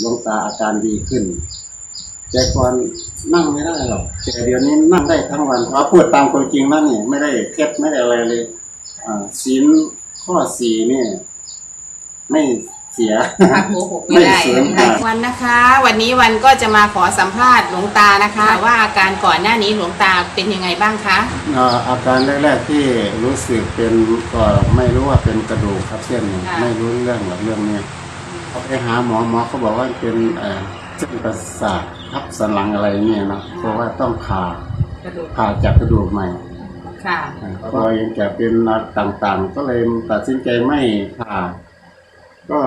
หลวงตาอาการดีขึ้นแต่ก่อนนั่งไม่ได้หรอกแต่เดี๋ยวนี้นั่งได้ทั้งวันเพราะพูดตามความจริงนั่นนี่ไม่ได้เคล็ดไม่ได้อะไรเลยอ่าศีลข้อสี่เนี่ย ไม่เสียพักโกหกไม่ได้ไม่เสริมค่ะวันนะคะ วันนี้วันก็จะมาขอสัมภาษณ์หลวงตานะคะ ว่าอาการก่อนหน้านี้หลวงตาเป็นยังไงบ้างคะอ่าอาการแรกๆที่รู้สึกเป็นก็ไม่รู้ว่าเป็นกระดูกครับเส้นเนี่ยไม่รู้เรื่องหรอกเรื่องเนี้ย เขาไปหาหมอหมอเขาบอกว่าเป็นเอ่อเส้นประสาททับสันหลังอะไรเนี่ยเนาะเพราะว่าต้องผ่ากระดูกผ่าจากกระดูกใหม่ค่ะอ่าก็ยังจะเป็นนัดต่างๆ ก็เลยตัดสินใจไม่ผ่า ก็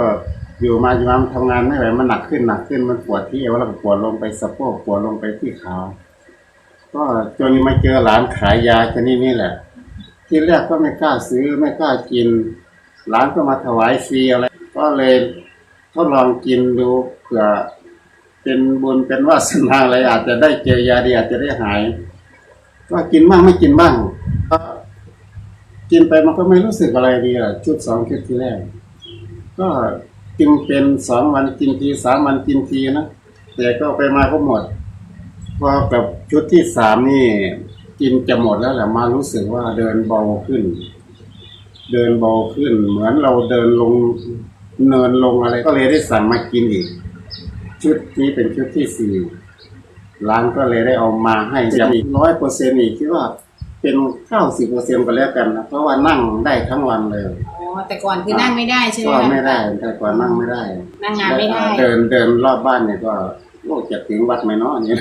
อยู่มาอยู่มามันทำงานไม่ไหวมันหนักขึ้นหนักขึ้นมันปวดที่เอวแล้วก็ปวดลงไปสะโพกปวดลงไปที่ขาก็จนมาเจอหลานขายยาชนิดนี้แหละ ที่แรกก็ไม่กล้าซื้อไม่กล้ากินหลานก็มาถวายฟรีอะไร ก็เลย ทดลองกินดูเผื่อเป็นบุญเป็นวาสนาอะไรอาจจะได้เจอยาดีอาจจะได้หาย ก็กินบ้างไม่กินบ้างก็กินไปมันก็ไม่รู้สึกอะไรดีอะชุดสองชุดที่แรก ก็กินเป็นสองวันกินทีสามวันกินทีนะแต่ก็ไปมาก็หมดพอกับชุดที่สามนี่กินจะหมดแล้วแหละมารู้สึกว่าเดินเบาขึ้น เดินเบาขึ้น เหมือนเราเดินลง เนินลงอะไรก็เลยได้สั่งมากินอีก ชุดนี้เป็นชุดที่สี่ร้านก็เลยได้เอามาให้ยังอีกร้อยเปอร์เซ็นต์อีกคิดว่าเป็นเก้าสิบเปอร์เซ็นต์ก็แล้วกันนะเพราะว่านั่งได้ทั้งวันเลยอ๋อแต่ก่อนคือนั่งไม่ได้ใช่ไหมก็คะไม่ได้แต่ก่อนนั่งไม่ได้นั่งงานไม่ได้ เดินเดินรอบบ้านเนี่ยก็โอ้จะถึงวัดไหมเนาะเนี่ย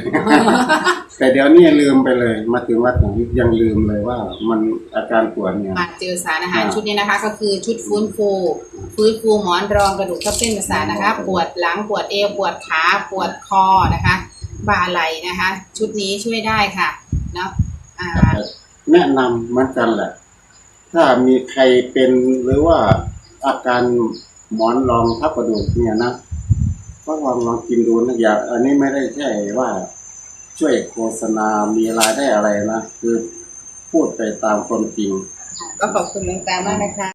แต่เดี๋ยวนี้ลืมไปเลย มาถึงวัดผมยังลืมเลยว่ามันอาการปวดเนี่ยมาเจอสารอาหารอ่าชุดนี้นะคะ ก็คือชุดฟื้นฟูฟื้นฟูหมอนรองกระดูกทับเส้นประสาทนะคะ ปวดหลังปวดเอวปวดขาปวดคอนะคะบ่าไหล่นะคะ ชุดนี้ช่วยได้ค่ะเนาะอ่าแนะนำเหมือนกันแหละ ถ้ามีใครเป็นหรือว่าอาการหมอนรองทับกระดูกเนี่ยนะก็ลองลองกินดูนะอย่าอันนี้ไม่ได้ใช่ว่า ช่วยโฆษณา มีรายได้อะไรนะ คือพูดไปตามคนจริง ก็ขอบคุณหลวงตามากนะคะ